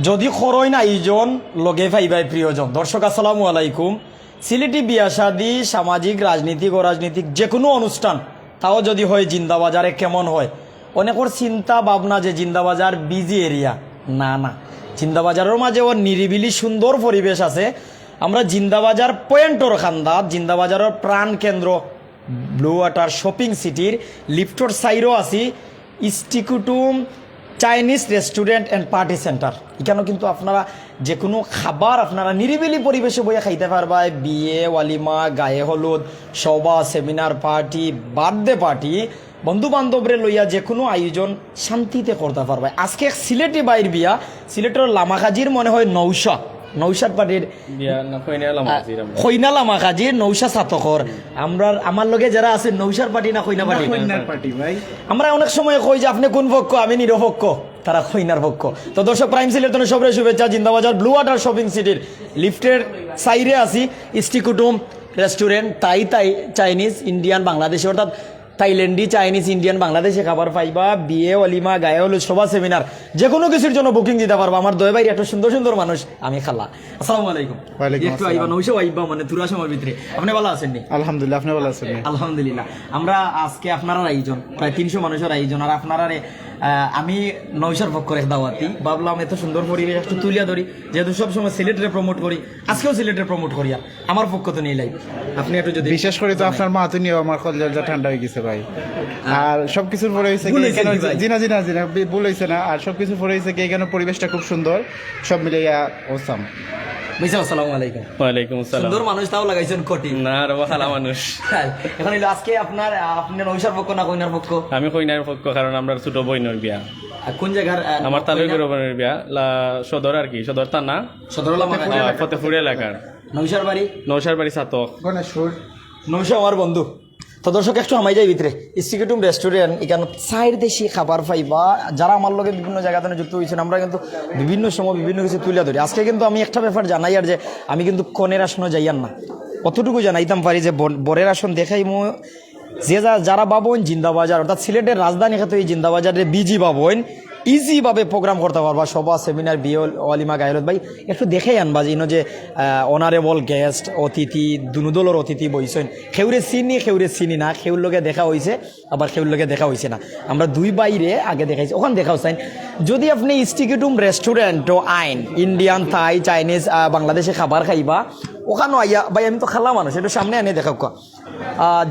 যদি খরই না এইজন লগে ভাইবাই প্রিয়জন। দর্শক, আসসালামু আলাইকুম। সিলেটি বিয়া শাদি, সামাজিক, রাজনীতিক ও রাজনীতিক যে কোনো অনুষ্ঠান, তাও যদি হয় জিন্দাবাজারে কেমন হয়? অনেকের চিন্তা, ভাবনা যে জিন্দাবাজার বিজি এরিয়া না না। জিন্দাবাজারের মাঝে ওর নিরিবিলি সুন্দর পরিবেশ আছে। আমরা জিন্দাবাজার পয়েন্টর খান্দাত জিন্দাবাজারের প্রাণ কেন্দ্র, ব্লু ওয়াটার শপিং সিটির, লিফটর সাইরও আছি। Istikutum Chinese restaurant and party centre এখানেও কিন্তু আপনারা যে কোনো খাবার আপনারা নিরিবিলি পরিবেশে বইয়া খাইতে পারবা। বিয়ে ওয়ালিমা গায়ে হলুদ, সভা সেমিনার পার্টি বার্থডে পার্টি বন্ধু বান্ধবরে লইয়া যে কোনো আয়োজন শান্তিতে করতে পারবে। আজকে সিলেটি বাইর বিয়া। সিলেটের লামাকাজির মনে হয় নৌশা নৌশাদ পার্টির বিয়া না কইনা এলাম আমরা নৌশা সাতকর আমরা আমার লগে যারা আছে নৌশার পার্টি না খৈনা আমরা অনেক সময় কই যে আপনি কোন পক্ষ আমি নিরপক্ষ তারা খৈনার পক্ষ তো দর্শক প্রাইম সিলের জন্য সবরে শুভেচ্ছা। জিন্দাবাজার ব্লু ওয়াটার শপিং সিটির লিফটের সাইডে আছি ইস্টিকুটুম রেস্টুরেন্ট তাই তাই চাইনিজ ইন্ডিয়ান বাংলাদেশি অর্থাৎ থাইল্যান্ডি চাইনিজ ইন্ডিয়ান বাংলাদেশে খাবার পাইবা বিয়ে অলিমা গায়ে হলো সভা সেমিনার যে কোনো কিছুর জন্য বুকিং দিতে পারব। আমার দয় ভাই এত সুন্দর সুন্দর মানুষ আমি খালা। আসসালামু আলাইকুম। একটু আইবা নৌশো আইবা মানে তুরা সময় ভিতরে। আপনি ভালো আছেন নি? আলহামদুলিল্লাহ আপনি ভালো আছেন আলহামদুলিল্লাহ। আমরা আজকে আপনার আয়োজন প্রায় তিনশো মানুষের আয়োজন আর আপনারা আমি নৈশার পক্ষ দাওয়াতি। ভাবলাম এত সুন্দর পরিবেশ একটু তুলিয়া ধরি। যেহেতু সবসময় সিলেটের প্রমোট করি আজকেও সিলেটের প্রমোট করি আমার পক্ষ তো নিয়ে লাই আপনি একটু যদি বিশেষ করে তো আপনার মা তো নিয়েও আমার কলজা ঠান্ডা হয়ে গেছে ভাই। আর সবকিছুর পরে হয়েছে? জিনা জিনা জিনা বি- ভুল হয়েছে না। আর সবকিছু পরে হয়েছে কি এখানে পরিবেশটা খুব সুন্দর সব মিলে ওসাম আসসালামু আলাইকুম। ওয়ালাইকুম আসসালাম। সুন্দর মানুষ তাও লাগাইছেন কোটি না রে ভালো মানুষ। এখন হইল আজকে আপনার আপনার নৈশার পক্ষ না কইনার পক্ষ? আমি কইনার পক্ষ কারণ আমরা ছোট বইনের বিয়া। কোন জায়গার আমার তালুক কইনার? বিয়া লা- সদর আর কি সদর থানা। সদর ফতেপুর এলাকার। নৈশার বাড়ি? নৌসার বাড়ি সাতক গণেশপুর। নৌশো আমার বন্ধু। তো দর্শক, একটু আমাই যাই ভিতরে। ইস্টিকেটুম রেস্টুরেন্ট এখানে সাইড দেশি খাবার পাইবা। যারা আমার লগে বিভিন্ন জায়গাতে যুক্ত হয়েছেন, আমরা কিন্তু বিভিন্ন সময় বিভিন্ন কিছু তুলে ধরি। আজকে কিন্তু আমি একটা ব্যাপার জানাই, আর যে আমি কিন্তু কনের আসনও যাই আর না। কতটুকু জানাইতাম পারি যে বর- বরের আসন দেখাই মো যে যা- যারা বাবন, জিন্দাবাজার, অর্থাৎ সিলেটের রাজধানী খাতে এই জিন্দাবাজারে বিজি বাবন ইজিভাবে প্রোগ্রাম করতে পারবা। সভা সেমিনার বিয়ে, অলিমা গায়রত ভাই, একটু দেখে আনবা যে যে অনারেবল গেস্ট অতিথি, দুনুদলের অতিথি বইছেন। খেউরে চিনি খেউরে চিনি না, খেউর লগে দেখা হয়েছে আবার খেউর লগে দেখা হয়েছে না। আমরা দুই বাইরে আগে দেখাইছি, ওখানে দেখা হচ্ছেন যদি আপনি ইস্টিকিটুম রেস্টুরেন্ট ও আইন ইন্ডিয়ান থাই চাইনিজ বাংলাদেশে খাবার খাইবা ওখানেও আইয়া ভাই, আমি তো খালা মানুষ একটু সামনে এনে দেখা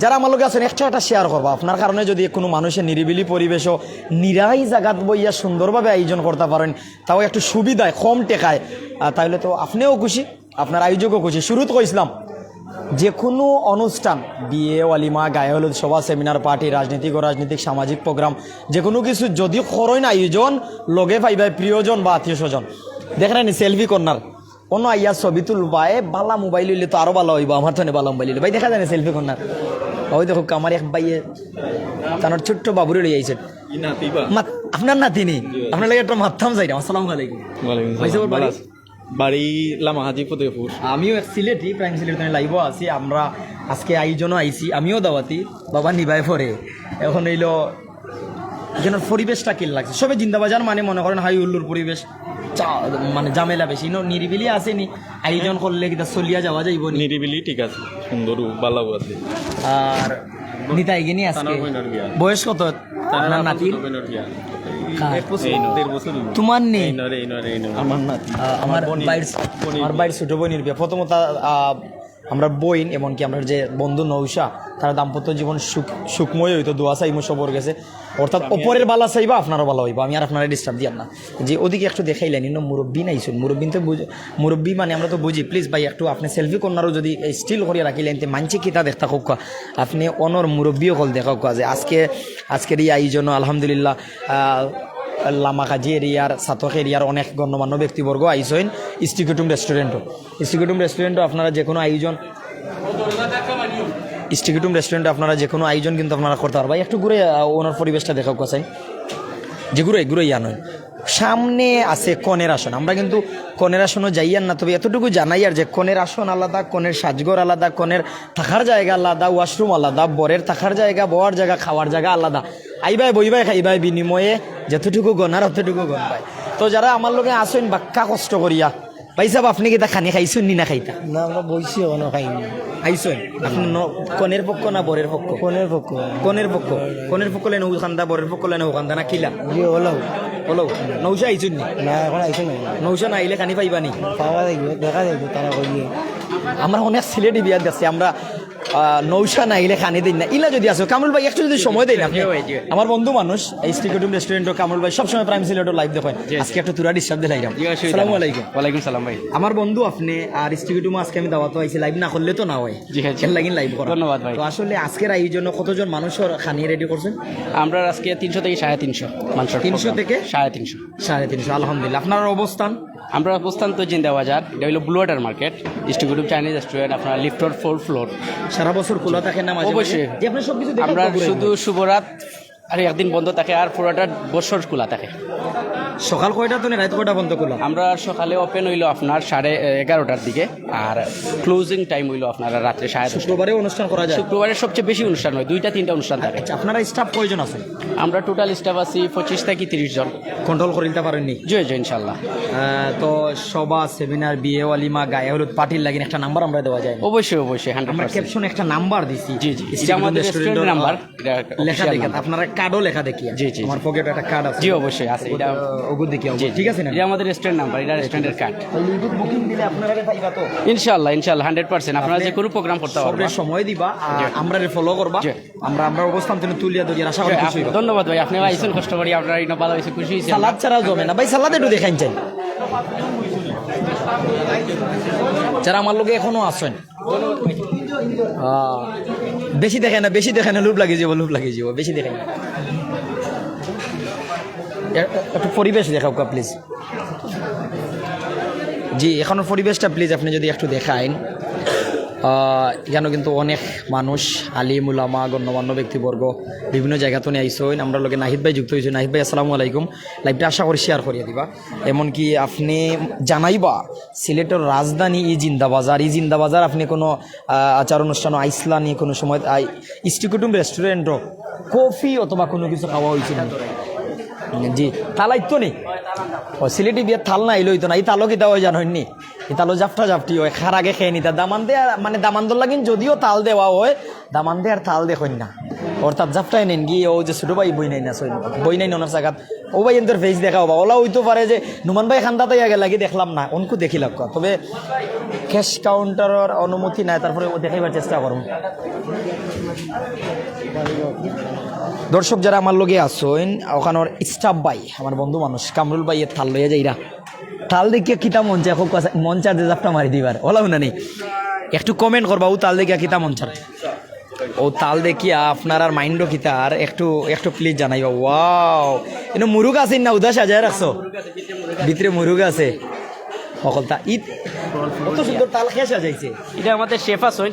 যারা আমার লোক আছেন একটা একটা শেয়ার করবা। আপনার কারণে যদি কোনো মানুষের নিরিবিলি পরিবেশও নিরাই জায়গাত বইয়া সুন্দরভাবে আয়োজন করতে পারেন, তাও একটু সুবিধায়, কম টেকায় তাহলে তো আপনিও খুশি, আপনার আয়োজকও খুশি। শুরুত কইছিলাম যে কোনো অনুষ্ঠান, বিয়ে ওয়ালিমা গায়ে হলুদ সভা সেমিনার পার্টি রাজনীতিক ও রাজনৈতিক সামাজিক প্রোগ্রাম যে কোনো কিছু, যদি করেন আয়োজন, লগে পাইবাই প্রিয়জন বা আত্মীয় স্বজন। দেখেন সেলফি কর্নার। অন্য আইয়া ছবি তুলবায় বালা মোবাইল হইলে তো আরও ভালো হইব আমার তো বালা মোবাইল হইলে। ভাই দেখা যায় না সেলফি কর্নার ওই দেখো আমার এক ভাইয়ে তার ছোট্ট বাবুরে লই আইছে। আপনার নাতিনি আপনার লাগে একটা মাথাম যাই আসসালামু আলাইকুম। বাড়ি? লামাহাজি ফতেপুর আমিও এক সিলেটি প্রাইম সিলেট লাইভও আছি। আমরা আজকে আয়োজনও আইছি। আমিও দাওয়াতি বাবা নিবাই পরে। এখন এইলো এখানে পরিবেশটা কি লাগছে? সবে জিন্দাবাজার মানে মনে করেন হাই উল্লুর পরিবেশ। মানে জামেলা বেশি। নো নিরিবিলি আসেনি? আয়োজন করলে কিতা চলিয়া যাওয়া যাইব নিরিবিলি ঠিক আছে। সুন্দর ভালো আছে আর নিতা এগিনি আজকে। বয়স কত? আপনার নাতির। তোমার নেই? আমার আমার বাইর আমার বাইর ছোট বোনের বিয়ে। প্রথমত আমরা বইন এমনকি আমরা যে বন্ধু নৌসা তারা দাম্পত্য জীবন সুখ সুখময় হইতো দোয়া চাইমো সবর গেছে। অর্থাৎ ওপরের বালা চাইবা আপনারও ভালো হইবা আমি আর আপনারা ডিস্টার্ব দিয়াম না। যে ওদিকে একটু দেখাইলেন ইনো মুরব্বী নাইছুন মুরব্বী তো বুঝ মুরব্বী মানে আমরা তো বুঝি প্লিজ ভাই একটু আপনি সেলফি করনারও যদি স্টিল করিয়া রাখিলেন তে মানছে কিতা দেখতা হোক আপনি অনর মুরব্বীও কল দেখা হোক যে আজকে আজকের এই আয়োজন আলহামদুলিল্লাহ লামাকাজি এরিয়ার সাতক এরিয়ার অনেক গণ্যমান্য ব্যক্তিবর্গ আইসইন ইস্টিকুটুম রেস্টুরেন্টও। ইস্টিকুটুম রেস্টুরেন্টও আপনারা যে কোনো আয়োজন ইস্টিকুটুম রেস্টুরেন্ট আপনারা যে কোনো আয়োজন কিন্তু আপনারা করতে পারবেন। একটু ঘুরে ওনার পরিবেশটা দেখা কোথায়? যে ঘুরে ঘুরে ইয়ান সামনে আছে কনের আসন। আমরা কিন্তু কনের আসনও যাইয়ার না তবে এতটুকু জানাই আর যে কনের আসন আলাদা কনের সাজগর আলাদা কনের থাকার জায়গা আলাদা ওয়াশরুম আলাদা বরের থাকার জায়গা বওয়ার জায়গা খাওয়ার জায়গা আলাদা। আইবাই বইবাই খাইবাই বিনিময়ে যতটুকু গনার অতটুকু গন পায় তো যারা আমার লোকে আসেন বাক্কা কষ্ট করিয়া। ভাই সাহেব আপনি কি তা খানি খাইছেন নি না খাইতা? না আমরা বইছি ওখানে খাইনি। আইসেন আপনি কনের পক্ষ না বরের পক্ষ? কোনের পক্ষ। কনের পক্ষ। কনের পক্ষ লেন খান্দা বরের পক্ষ লেন খান্দা না কিলা? যে হলো নৌসা আইসুন নি না এখন আইসে নাই নৌসা না আইলে কানি পাইবা নি পাওয়া দেখবে দেখা দেখবে তারা করিয়ে আমরা অনেক সিলেটি বিয়াত দেখছি আমরা নৌসা না আইলে খানি দিন না। ইলা যদি আসো কামরুল ভাই একটু যদি সময় দেয় না আপনি। আমার বন্ধু মানুষ এই স্টিকুটুম রেস্টুরেন্ট কামরুল ভাই সবসময় প্রাইম সিলেটও লাইভ দেখেন। আজকে একটু তুরা ডিস্টার্ব দিলাইরাম আসসালামু আলাইকুম। ওয়ালাইকুম সালাম ভাই। আমার বন্ধু আপনি আর স্টিকুটুম আজকে আমি দাওয়াত আইছি লাইভ না করলে তো না হয়। জি, হ্যাঁ। লাগিন লাইভ করা। ধন্যবাদ ভাই। তো আসলে আজকের আয়োজনে কতজন মানুষের খানি রেডি করছেন? আমরা আজকে তিনশো থেকে সাড়ে তিনশো মাংস 300 থেকে? সাড়ে তিনশো। সাড়ে তিনশো আলহামদুলিল্লাহ। আপনার অবস্থান? আমরা অবস্থান তো জিন্দা বাজার এটা হলো blue water market distributive Chinese restaurant আপনার লিফ্টর ফোর ফ্লোর সারা বছর খোলা থাকে না? অবশ্যই। আমরা শুধু শুভরাত আর একদিন বন্ধ থাকে আর পুরোটা বছর খোলা থাকে। সকাল কয়টা তো রাত কয়টা বন্ধ করলাম আমরা সকালে ওপেন হইল আপনার সাড়ে এগারোটার দিকে আর ক্লোজিং টাইম হইল আপনার রাত্রে সাড়ে শুক্রবারে অনুষ্ঠান করা যায়? শুক্রবারে সবচেয়ে বেশি অনুষ্ঠান হয় দুইটা তিনটা অনুষ্ঠান থাকে। আচ্ছা আপনারা স্টাফ কয়জন আছেন আমরা টোটাল স্টাফ আছি পঁচিশ থেকে তিরিশ জন। কন্ট্রোল করে দিতে পারেননি? জয় জয় ইনশাল্লাহ তো সভা সেমিনার বিয়ে ওয়ালিমা গায়ে হলুদ পার্টির লাগিন একটা নাম্বার আমরা দেওয়া যায়। অবশ্যই অবশ্যই আমরা ক্যাপশনে একটা নাম্বার দিছি। জি, জি। আমাদের restaurant নাম্বার। লেখা official দেখে নাম্বার। আপনারা কার্ডও লেখা দেখি জি, জি, আমার পকেটে একটা কার্ড আছে। জি অবশ্যই আছে। এটা দেখি জি ঠিক আছে না? এটা আমাদের রেস্টুরেন্ট নাম্বার এটা রেস্টুরেন্টের কার্ড ইউটিউব বুকিং দিলে আপনারা পাইবা তো? ইনশাল্লাহ হান্ড্রেড পার্সেন্ট আপনারা যে কোনো প্রোগ্রাম করতে পারবেন। সময় দিবা আর আমরা ফলো করবা। আমরা আমরা অবস্থান তুমি তুলিয়া ধরি আশা করি খুশি ধন্যবাদ ভাই। আপনি আইসেন কষ্ট করি আপনার ইনো ভালো খুশি হয়েছে সালাদ ছাড়া জমে না। ভাই সালাদ একটু দেখাইন চাই। যারা আমার লোকে এখনও আসেন বেশি দেখে না বেশি দেখে না লুপ লাগিয়ে যাব লুপ লাগিয়ে যাব বেশি দেখে না। একটু পরিবেশ দেখাও প্লিজ জি এখনও পরিবেশটা প্লিজ আপনি যদি একটু আহ, এখানে কিন্তু অনেক মানুষ, আলিম, উলামা, গণ্যমান্য ব্যক্তিবর্গ বিভিন্ন জায়গা তো নিয়ে আমরা লোকে নাহিদ ভাই যুক্ত হয়েছে। নাহিদ ভাই, আসসালামু আলাইকুম। লাইভটা আশা করি শেয়ার করিয়ে দিবা। এমনকি আপনি জানাইবা, সিলেটের রাজধানী ই জিন্দাবাজার। ই জিন্দাবাজার আপনি কোনো আচার অনুষ্ঠান আইসলা নিয়ে কোনো সময় ইস্টিকুটুম রেস্টুরেন্টও কফি অথবা কোনো কিছু খাওয়া হয়েছিল জি তালাই তো নেই ও সিলেটি বিয়ে থাল না এলোই তো না। এই তালো কিতা হয় জানোনি এই তালো জাফটা জাফটি হয় খার আগে খেয়ে নিতা। দামান দে মানে দামান দর লাগিন যদিও তাল দেওয়া হয়, দামান দে আর তাল দেখুন না। অর্থাৎ জাফটাই নেন গিয়ে ও যে ছোটো ভাই বই নাই না বই নাই ওনার জায়গাত ও ভাই এন্তর ফেস দেখা হবা। ওলা হইতে পারে যে নুমান ভাই খান্দাতে আগে লাগি দেখলাম না, অনকু দেখি লাগ তবে ক্যাশ কাউন্টারের অনুমতি নাই, তারপরে ও দেখাইবার চেষ্টা করুন দর্শক যারা আমার লগে আসইন ওখানোর স্টাফ ভাই, আমার বন্ধু মানুষ, কামরুল ভাই থাল লইয়া যাইরা। তাল দেখিয়া কিতা মন চায়, খুব মন চার যে জাপটা মারি দিবার। ওলাও না নেই। একটু কমেন্ট করবা, ও তাল দেখিয়া কিতা মন চায়। ও তাল দেখিয়া আপনার আর মাইন্ডও কিতা, আর একটু একটু প্লিজ জানাইবা ওয়াও এনে মুরুগ আছে না, উদাস সাজায় রাখছো? ভিতরে মুরুগ আছে। সকল তা ঈদ কত সুন্দর তাল খেয়ে সাজাইছে? এটা আমাদের শেফ আছেন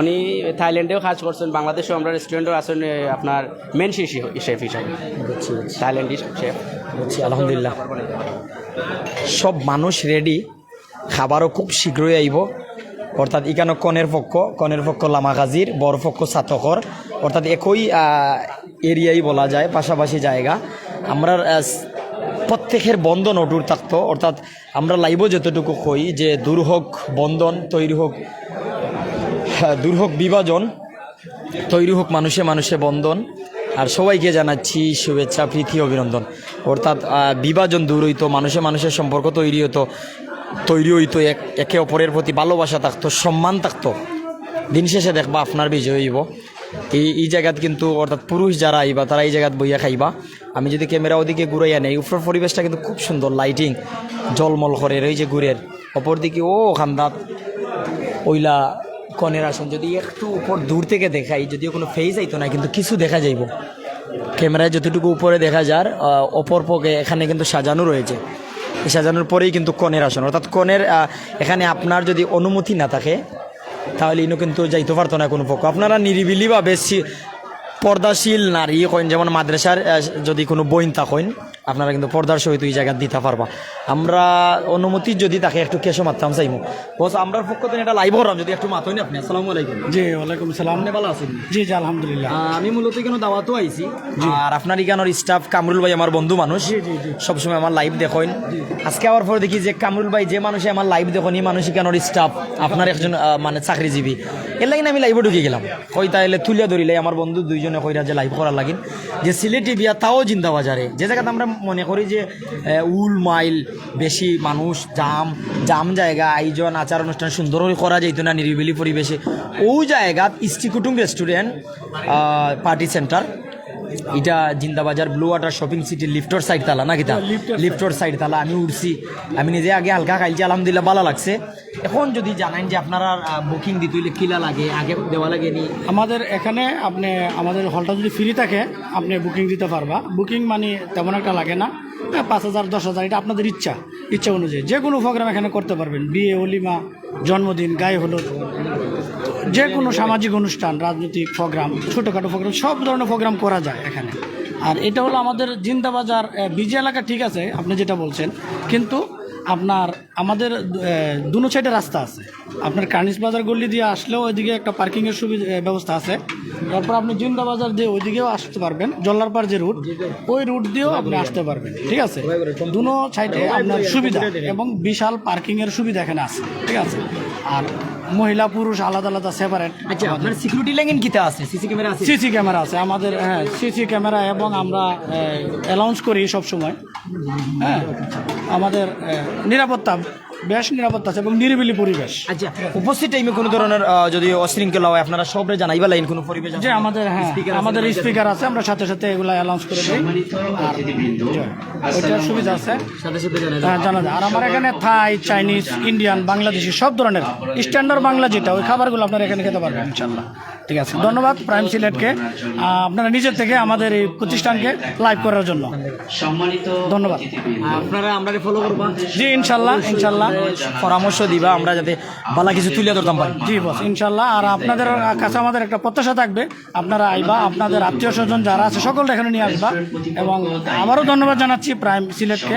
উনি থাইল্যান্ডেও কাজ করছেন বাংলাদেশেও আমরা রেস্টুরেন্টও আছেন আপনার মেন শেষ শেফ হিসাবে। বুঝছি বুঝছি। থাইল্যান্ডি শেফ বুঝছি আলহামদুলিল্লাহ। সব মানুষ রেডি খাবারও খুব শীঘ্রই আইব। অর্থাৎ ইকানো কনের পক্ষ কনের পক্ষ লামাগাজির বর পক্ষ সাতকর অর্থাৎ একই এরিয়াই বলা যায় পাশাপাশি জায়গা। আমরা প্রত্যেকের বন্ধন অটুর থাকতো। অর্থাৎ আমরা লাইব যতটুকু কই যে দূর হোক বন্ধন তৈরি হোক দূর হোক বিভাজন, তৈরি হোক মানুষে মানুষে বন্ধন। আর সবাইকে জানাচ্ছি শুভেচ্ছা, প্রীতি, অভিনন্দন। অর্থাৎ বিভাজন দূর হইতো, মানুষে মানুষের সম্পর্ক তৈরি হতো তৈরি হইতো, এক, একে অপরের প্রতি ভালোবাসা থাকতো, সম্মান থাকতো। দিন শেষে দেখবা আপনার বিজয় হইব। এই এই জায়গাত কিন্তু, অর্থাৎ পুরুষ যারা আইবা, তারা এই জায়গাত বইয়া খাইবা। আমি যদি ক্যামেরা ওদিকে ঘুরাইয়া নেই, উপরের পরিবেশটা কিন্তু খুব সুন্দর লাইটিং জলমল করে এই যে ঘুরের। অপরদিকে, ও খান্দাত ওইলা কনের আসন, যদি একটু উপর দূর থেকে দেখাই, যদিও কোনো ফেস আইতো না, কিন্তু কিছু দেখা যাইব। ক্যামেরায় যতটুকু উপরে দেখা যার অপর পকে এখানে কিন্তু সাজানো রয়েছে। সাজানোর পরেই কিন্তু কনের আসন। অর্থাৎ কনের এখানে আপনার যদি অনুমতি না থাকে, তাহলে ইনো কিন্তু যাইতে পারতো না কোনো পক্ষ। আপনারা নিরিবিলি বা বেশি পর্দাশীল নারী কইন যেমন মাদ্রাসার যদি কোনো বইন থাকেন আপনারা কিন্তু পর্দার সহিত ওই জায়গা দিতে পারবা। আমরা অনুমতি যদি তাকে একটু কেসো মারতাম চাইমু। বস আমরা পক্ষ থেকে এটা লাইভ করাম যদি একটু মাতই আপনি। আসসালামু আলাইকুম। জি ওয়ালাইকুম সালাম। আপনি ভালো আছেন? জি জি আলহামদুলিল্লাহ। আমি মূলত কেন দাওয়াতও আইছি। আর আপনার ইকানোর স্টাফ কামরুল ভাই আমার বন্ধু মানুষ। সবসময় আমার লাইভ দেখেন। আজকে আবার পরে দেখি যে কামরুল ভাই যে মানুষে আমার লাইভ দেখেন এই মানুষ ইকানোর স্টাফ আপনার একজন মানে চাকরিজীবী। এর লাগিন আমি লাইভে ঢুকে গেলাম। কই তাইলে তুলিয়া ধরিলে আমার বন্ধু দুইজনে কইরা যে লাইভ করার লাগিন যে সিলেটি বিয়া তাও জিন্দা বাজারে যে জায়গাতে আমরা মনে করি যে উল, মাইল বেশি মানুষ জাম জাম জায়গা, আয়োজন, আচার অনুষ্ঠান সুন্দর করে যেত না নিরিবিলি পরিবেশে। ওই জায়গা ইস্টি কুটুম রেস্টুরেন্ট পার্টি সেন্টার এটা Zindabazar blue water shopping city লিফটর side তালা না কিতা লিফটর সাইড তালা আমি উঠছি। আমি নিজে আগে হালকা খাইছি আলহামদুলিল্লাহ ভালো লাগছে। এখন যদি জানেন যে আপনারা বুকিং দিতে হইলে কিলা লাগে আগে দেওয়া লাগে নি? আমাদের এখানে আপনি আমাদের হলটা যদি ফ্রি থাকে আপনি বুকিং দিতে পারবা। বুকিং মানে তেমন একটা লাগে না। হ্যাঁ, পাঁচ হাজার দশ হাজার এটা আপনাদের ইচ্ছা। ইচ্ছা অনুযায়ী। যে কোনো প্রোগ্রাম এখানে করতে পারবেন। বিয়ে অলিমা জন্মদিন গায়ে হলুদ। যে কোনো সামাজিক অনুষ্ঠান, রাজনৈতিক প্রোগ্রাম, ছোটোখাটো প্রোগ্রাম, সব ধরনের প্রোগ্রাম করা যায় এখানে। আর এটা হলো আমাদের জিন্দাবাজার বিজি এলাকা ঠিক আছে, আপনি যেটা বলছেন, কিন্তু আপনার, আমাদের দুনো সাইডে রাস্তা আছে। আপনার কার্নিস বাজার গল্লি দিয়ে আসলেও ওইদিকে একটা পার্কিংয়ের সুবিধা ব্যবস্থা আছে। তারপর আপনি জিন্দা বাজার দিয়ে ওইদিকেও আসতে পারবেন, জল্লারপাড় যে রুট ওই রুট দিয়েও আপনি আসতে পারবেন, ঠিক আছে? দুনো সাইডে আপনার সুবিধা এবং বিশাল পার্কিংয়ের সুবিধা এখানে আছে, ঠিক আছে? আর মহিলা পুরুষ আলাদা আলাদা সেপারেট আচ্ছা আপনার সিকিউরিটি লাইন কিতে আছে? সিসি ক্যামেরা আছে? সিসি ক্যামেরা আছে। আমাদের হ্যাঁ সিসি ক্যামেরা এবং আমরা অ্যালাউন্স করি সব সময় হ্যাঁ আমাদের নিরাপত্তা বেশ নিরাপত্তা আছে এবং নিরিবিলি পরিবেশ। আচ্ছা উপস্থিত টাইমে কোনো ধরনের যদি অশৃঙ্খলা হয় আপনারা সবরে জানাইবা লাইন কোনো পরিবেশ যে আমাদের হ্যাঁ আমাদের স্পিকার আছে। আমরা সাথে সাথে এগুলো অ্যালাউন্স করে দিই। ওইটার সুবিধা আছে? সাথে সাথে হ্যাঁ জানা যায় আর আমার এখানে থাই চাইনিজ ইন্ডিয়ান বাংলাদেশি সব ধরনের স্ট্যান্ডার্ড বাংলা যেটা ওই খাবারগুলো আপনারা এখানে খেতে পারবেন ইনশাল্লাহ ঠিক আছে ধন্যবাদ প্রাইম সিলেটকে আপনারা নিজের থেকে আমাদের এই প্রতিষ্ঠানকে লাইভ করার জন্য। সম্মানিত ধন্যবাদ। আপনারা আমরা ফলো করবা। জি ইনশাল্লাহ ইনশাল্লাহ পরামর্শ দিবা আমরা যাতে বালা কিছু তুলে ধরতাম পারি। জি বস ইনশাল্লাহ আর আপনাদের কাছে আমাদের একটা প্রত্যাশা থাকবে। আপনারা আইবা আপনাদের আত্মীয় স্বজন যারা আছে সকলটা এখানে নিয়ে আসবা। এবং আবারও ধন্যবাদ জানাচ্ছি প্রাইম সিলেটকে।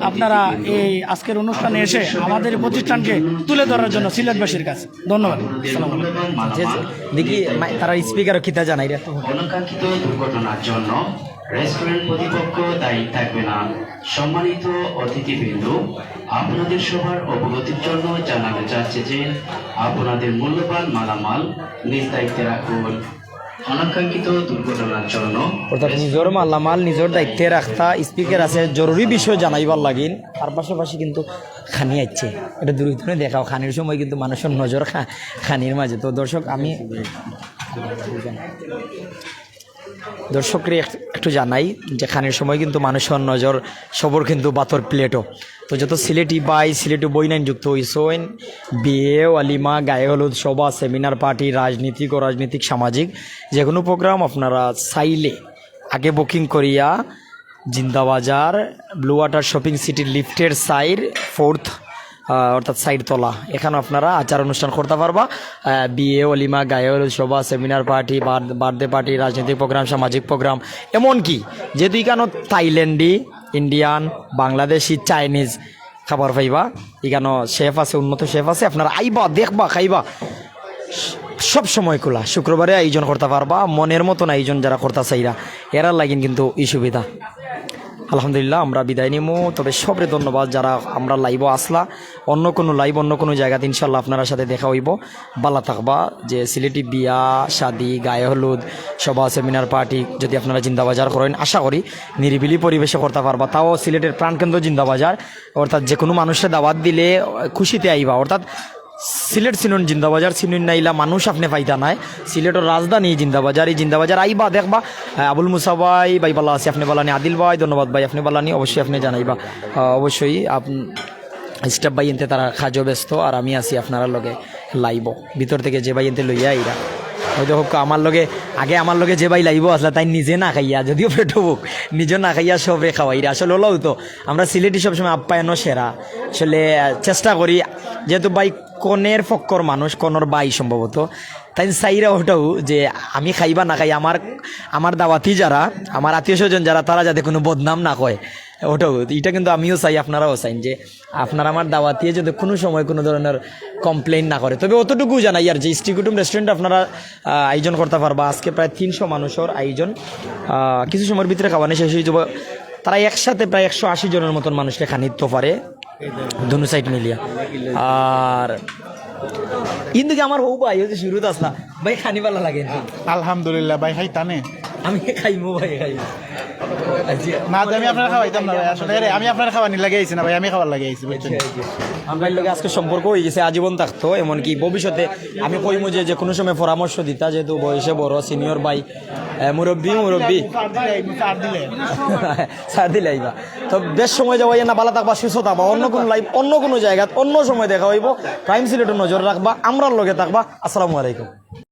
আপনারা এই আজকের অনুষ্ঠানে এসে আমাদের প্রতিষ্ঠানকে তুলে ধরার জন্য সিলেটবাসীর কাছে। ধন্যবাদ। যে যে- দেখি তারা স্পিকার কিতা জানাই অনাকাঙ্ক্ষিত দুর্ঘটনার জন্য রেস্টুরেন্ট কর্তৃপক্ষ দায়ী থাকবে না। সম্মানিত অতিথিবৃন্দ, আপনাদের সবার অবগতির জন্য জানানো যাচ্ছে যে আপনাদের মূল্যবান মালামাল নিজ দায়িত্বে রাখুন। স্পিকার আছে বিষয় জানাইবার তার পাশাপাশি কিন্তু খানি আছে। এটা দেখাও। খানির সময় কিন্তু মানুষের নজর খানির মাঝে। তো দর্শক, আমি দর্শকরে একটু জানাই যে খানের সময় কিন্তু মানুষের নজর সবর কিন্তু বাতর প্লেটও। তো যত সিলেটি বাই, সিলেটি বইনাইন যুক্ত হইসইন, বিয়ে আলিমা গায়ে হলুদ সভা সেমিনার পার্টি, রাজনীতিক ও রাজনীতিক সামাজিক, যে কোনো প্রোগ্রাম আপনারা চাইলে আগে বুকিং করিয়া জিন্দাবাজার, ব্লু ওয়াটার শপিং সিটির লিফটের সাইড, ফোর্থ অর্থাৎ সাইড তলা। এখানে আপনারা আচার অনুষ্ঠান করতে পারবা। বিয়ে, অলিমা গায়ে হলুদ সভা সেমিনার পার্টি বার্থডে পার্টি, রাজনৈতিক প্রোগ্রাম, সামাজিক প্রোগ্রাম, এমনকি যেহেতু এখানে থাইল্যান্ডি, ইন্ডিয়ান, বাংলাদেশি, চাইনিজ খাবার পাইবা। এখানে শেফ আছে, উন্নত শেফ আছে। আপনারা আইবা, দেখবা, খাইবা। সব সময় খোলা। শুক্রবারে আয়োজন করতে পারবা। মনের মতন আয়োজন যারা করতে চাইরা এরা লাগিন কিন্তু এই সুবিধা। আলহামদুলিল্লাহ, আমরা বিদায় নিমু। তবে সবরে ধন্যবাদ যারা আমরা লাইভ আসলা। অন্য কোনো লাইভ, অন্য কোনো জায়গাতে ইনশাল্লাহ আপনার সাথে দেখা হইব। বালা থাকবা যে সিলেটি বিয়া, শাদি, গায়ে হলুদ, সভা, সেমিনার, পার্টি, যদি আপনারা জিন্দাবাজার করেন, আশা করি নিরিবিলি পরিবেশে করতে পারবা। তাও সিলেটের প্রাণকেন্দ্র জিন্দাবাজার। অর্থাৎ যে কোনো মানুষের দাওয়াত দিলে খুশিতে আইবা। অর্থাৎ সিলেট সিনুন জিন্দাবাজার, সিনুন নাইলা মানুষ আপনি পাইতা নাই। সিলেটের রাজধানী জিন্দাবাজার, এই জিন্দাবাজার আইবা, দেখবা। আবুল মুসা ভাই ভাই বালা আছে, আপনি বালানি আদিল ভাই, ধন্যবাদ ভাই, আপনি বালানি অবশ্যই আপনি জানাইবা। অবশ্যই আপ স্টাফ বাই এনতে তারা খাজো ব্যস্ত, আর আমি আছি আপনারা লগে লাইব। ভিতর থেকে যে ভাই এনতে লইয়া আইরা। হয়তো হোক আমার লগে আগে আমার লগে যে ভাই লাইব আসলে তাই নিজে না খাইয়া, যদিও পেটো হোক নিজে না খাইয়া সবরে খাওয়াই আসলে হলেও তো। আমরা সিলেটি সবসময় আপ্যায়নও সেরা আসলে চেষ্টা করি, যেহেতু ভাই কনের ফক্কর মানুষ কনর বাই সম্ভবত তাই চাইরা ওটাও যে আমি খাইবা না খাই আমার আমার দাওয়াতি যারা আমার আত্মীয় স্বজন যারা তারা যাতে কোনো বদনাম না কয়। ওটাও এটা কিন্তু আমিও চাই আপনারাও চাইন যে আপনারা আমার দাওয়াতিয়ে যদি কোনো সময় কোনো ধরনের কমপ্লেন না করে। তবে অতটুকু জানাই আর যে স্টি কুটুম রেস্টুরেন্ট আপনারা আয়োজন করতে পারবা। আজকে প্রায় তিনশো মানুষের আয়োজন। কিছু সময়ের ভিতরে খাওয়ানো শেষ হয়ে যাব। তারা একসাথে প্রায় একশো আশি জনের মতন মানুষকে খানিত্ব পারে। দুনো সাইড মিলিয়া। আর কিন্তু কি আমার হৌ ভাই হচ্ছে শুরুত আসলা। ভাই খানি ভালো লাগে আলহামদুলিল্লাহ ভাই খাই টানে আমি খাইমো ভাই খাইমো। আচ্ছা না আমি আপনার খাওয়াইতাম না ভাই আসলে আমি আপনার আইছি না ভাই, আমি খাবার বুঝছেন? আমার লগে আজকে সম্পর্ক হয়ে গেছে, আজীবন থাকতো ভবিষ্যতে আমি যে কোনো সময় পরামর্শ দিতা, যেহেতু বয়সে বড় সিনিয়র ভাই স্যার দিলে আইবা। তো বেশ সময় না ভালো থাকবা, সুস্থ থাকবা, অন্য কোনো লাইফ অন্য কোনো জায়গাত অন্য সময় দেখা হইব। প্রাইম সিলেটে নজর রাখবা, আমরার লগে থাকবা। আসসালামু আলাইকুম।